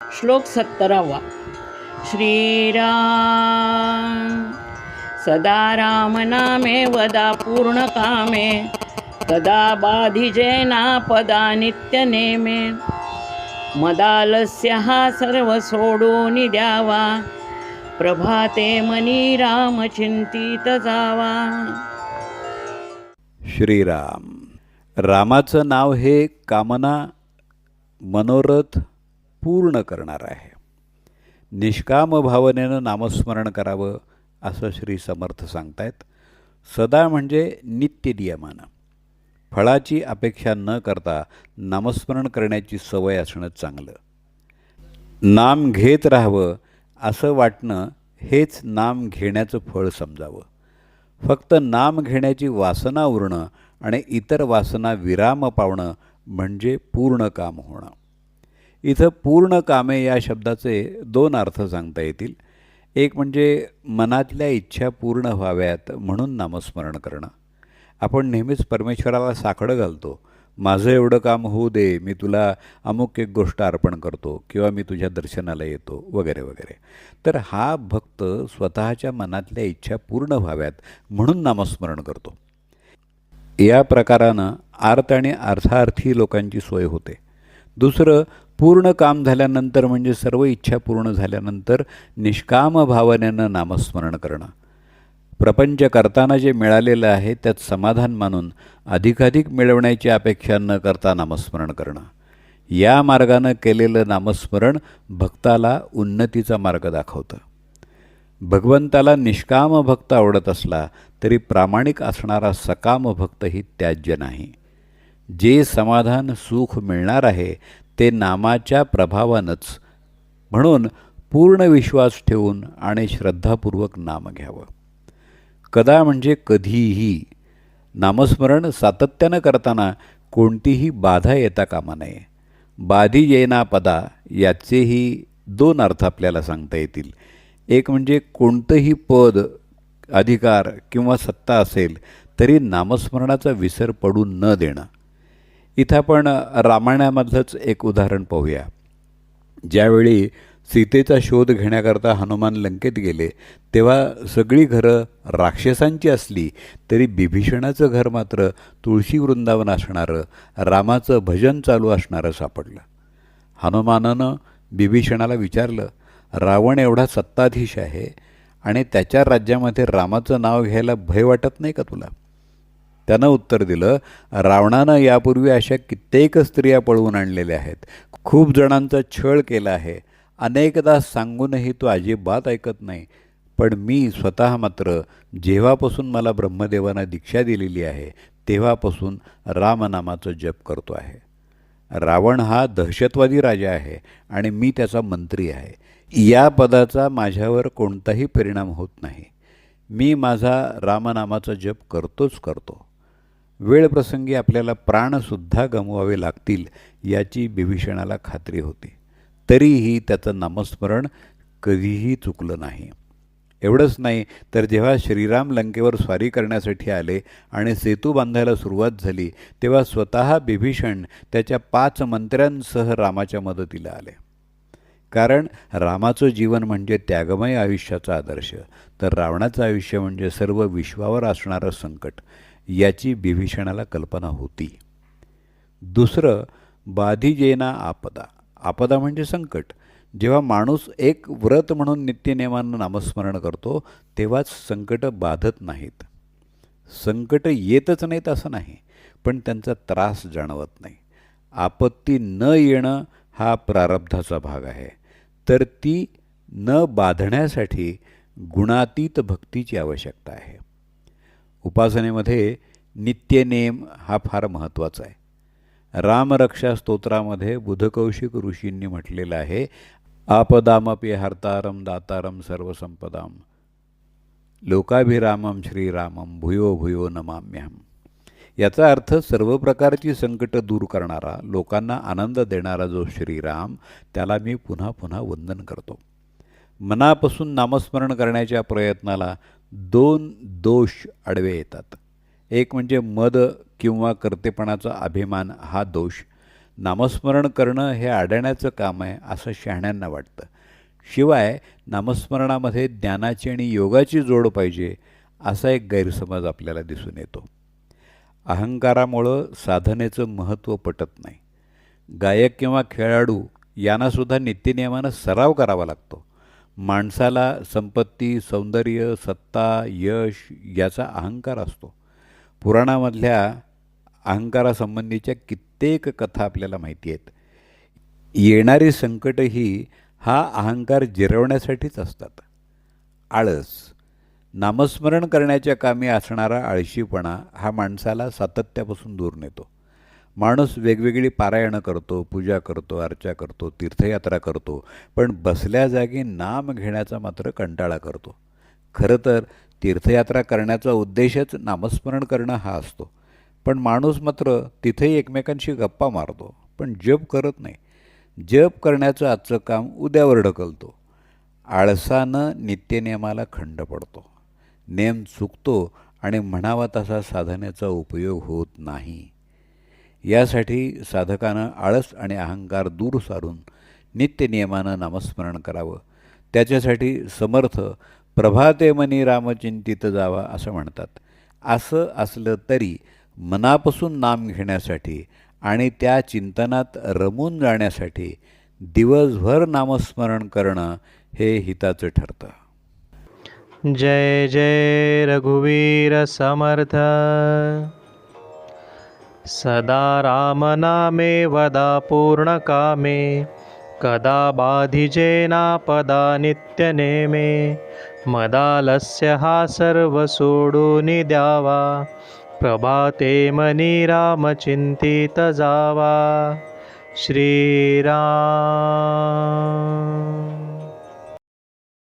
श्लोक सत्तरावा. श्रीराम सदा रामनामे वदा पूर्णकामे कदा बाधिजेना पदा नित्यनेमे मदालस्य हा सर्व सोडून द्यावा प्रभाते मनी राम चिंतित जावा. श्रीराम रामाचं नाव हे कामना मनोरथ पूर्ण करणार आहे. निष्काम भावनेनं नामस्मरण करावं असं श्री समर्थ सांगतायत. सदा म्हणजे नित्य नियमानं. फळाची अपेक्षा न करता नामस्मरण करण्याची सवय असणं चांगलं. नाम घेत राहावं असं वाटणं हेच नाम घेण्याचं फळ समजावं. फक्त नाम घेण्याची वासना उरणं आणि इतर वासना विराम पावणं म्हणजे पूर्ण काम होणं. इथं पूर्ण कामे या शब्दाचे दोन अर्थ सांगता येतील. एक म्हणजे मनातल्या इच्छा पूर्ण व्हाव्यात म्हणून नामस्मरण करणं. आपण नेहमीच परमेश्वराला साकडं घालतो. माझं एवढं काम होऊ दे मी तुला अमुक एक गोष्ट अर्पण करतो किंवा मी तुझ्या दर्शनाला येतो वगैरे वगैरे. तर हा भक्त स्वतःच्या मनातल्या इच्छा पूर्ण व्हाव्यात म्हणून नामस्मरण करतो. या प्रकारानं आर्त आणि अर्थार्थी लोकांची सोय होते. दुसरं पूर्ण काम झाल्यानंतर म्हणजे सर्व इच्छा पूर्ण झाल्यानंतर निष्काम भावनेनं नामस्मरण करणं. प्रपंच करताना जे मिळालेलं आहे त्यात समाधान मानून अधिकाधिक मिळवण्याची अपेक्षा न करता नामस्मरण करणं. या मार्गानं केलेलं नामस्मरण भक्ताला उन्नतीचा मार्ग दाखवतं. भगवंताला निष्काम भक्त आवडत असला तरी प्रामाणिक असणारा सकाम भक्तही त्याज्य नाही. जे समाधान सुख मिळणार आहे ते नामाच्या प्रभावानंच. म्हणून पूर्ण विश्वास ठेवून आणि श्रद्धापूर्वक नाम घ्यावं. कदा म्हणजे कधीही. नामस्मरण सातत्यानं करताना कोणतीही बाधा येता कामा नये. बाधी येना पदा याचेही दोन अर्थ आपल्याला सांगता येतील. एक म्हणजे कोणतंही पद अधिकार किंवा सत्ता असेल तरी नामस्मरणाचा विसर पडू न देणं. इथं आपण रामायणामधलंच एक उदाहरण पाहूया. ज्यावेळी सीतेचा शोध घेण्याकरता हनुमान लंकेत गेले तेव्हा सगळी घरं राक्षसांची असली तरी बिभीषणाचं घर मात्र तुळशी वृंदावन असणारं रामाचं भजन चालू असणारं सापडलं. हनुमानानं बिभीषणाला विचारलं रावण एवढा सत्ताधीश आहे आणि त्याच्या राज्यामध्ये रामाचं नाव घ्यायला भय वाटत नाही का तुला? त्यानं उत्तर दिलं रावणानं यापूर्वी अशा कित्येक स्त्रिया पळवून आणलेल्या आहेत. खूप जणांचा छळ केला आहे. अनेकदा सांगूनही तो अजिबात ऐकत नाही. पण मी स्वतः मात्र जेव्हापासून मला ब्रह्मदेवानं दीक्षा दिलेली आहे तेव्हापासून रामनामाचं जप करतो आहे. रावण हा दहशतवादी राजा आहे आणि मी त्याचा मंत्री आहे. या पदाचा माझ्यावर कोणताही परिणाम होत नाही. मी माझा रामनामाचा जप करतोच करतो. वेळप्रसंगी आपल्याला प्राणसुद्धा गमवावे लागतील याची बिभीषणाला खात्री होती. तरीही त्याचं नामस्मरण कधीही चुकलं नाही. एवढंच नाही तर जेव्हा श्रीराम लंकेवर स्वारी करण्यासाठी आले आणि सेतू बांधायला सुरुवात झाली तेव्हा स्वतः बिभीषण त्याच्या पाच मंत्र्यांसह रामाच्या मदतीला आले. कारण रामाचं जीवन म्हणजे त्यागमय आयुष्याचा आदर्श तर रावणाचं आयुष्य म्हणजे सर्व विश्वावर असणारं संकट. याची बिभीषणाला कल्पना होती. दुसरं बाधिजेना आपदा. आपदा म्हणजे संकट. जेव्हा माणूस एक व्रत म्हणून नित्यनियमानं नामस्मरण करतो तेव्हाच संकट बाधत नाहीत. संकट येतच नाहीत असं नाही पण त्यांचा त्रास जाणवत नाही. आपत्ती न येणं हा प्रारब्धाचा भाग आहे. तर ती न बाधण्यासाठी गुणातीत भक्तीची आवश्यकता आहे. उपासनेमध्ये नित्यनेम हा फार महत्त्वाचा आहे. रामरक्षा स्तोत्रामध्ये बुधकौशिक ऋषींनी म्हटलेलं आहे आपदामपि हर्तारम दातारम सर्वसंपदाम. लोकाभिरामम श्रीरामम भुयो भुयो नमाम्यहम. याचा अर्थ सर्व प्रकारची संकटं दूर करणारा लोकांना आनंद देणारा जो श्रीराम त्याला मी पुन्हा पुन्हा वंदन करतो. मनापासून नामस्मरण करण्याच्या प्रयत्नाला दोन दोष आडवे येतात. एक म्हणजे मद किंवा कर्तेपणाचा अभिमान हा दोष. नामस्मरण करणं हे अडण्याचं काम आहे असं शहाण्यांना वाटतं. शिवाय नामस्मरणामध्ये ज्ञानाची आणि योगाची जोड पाहिजे असा एक गैरसमज आपल्याला दिसून येतो. अहंकारामुळं साधनेचं महत्त्व पटत नाही. गायक किंवा खेळाडू यांनासुद्धा नित्यनियमानं सराव करावा लागतो. माणसाला संपत्ती सौंदर्य सत्ता यश याचा अहंकार असतो. पुराणामधल्या अहंकारासंबंधीच्या कित्येक कथा आपल्याला माहिती आहेत. येणारी संकटही हा अहंकार जिरवण्यासाठीच असतात. आळस नामस्मरण करण्याच्या कामी असणारा आळशीपणा हा माणसाला सातत्यापासून दूर नेतो. माणूस वेगवेगळी पारायणं करतो पूजा करतो अर्चा करतो तीर्थयात्रा करतो पण बसल्या जागी नाम घेण्याचा मात्र कंटाळा करतो. खरं तर तीर्थयात्रा करण्याचा उद्देशच नामस्मरण करणं हा असतो. पण माणूस मात्र तिथेही एकमेकांशी गप्पा मारतो पण जप करत नाही. जप करण्याचं आजचं काम उद्यावर ढकलतो. आळसानं नित्यनियमाला खंड पडतो. नेम चुकतो आणि म्हणावा तसा साधनेचा उपयोग होत नाही. यासाठी साधकानं आळस आणि अहंकार दूर सारून नित्यनियमानं नामस्मरण करावं. त्याच्यासाठी समर्थ प्रभाते मनी रामचिंतित जावा असं म्हणतात. असं असलं तरी मनापासून नाम घेण्यासाठी आणि त्या चिंतनात रमून जाण्यासाठी दिवसभर नामस्मरण करणं हे हिताचं ठरतं. जय जय रघुवीर समर्थ. सदा रामनामे वदा पूर्णकामे कदा बाधिजेनापदा नित्यनेमे मदालस्य हा सर्व सोडून द्यावा प्रभाते मनी रामचिंतित जावा श्रीराम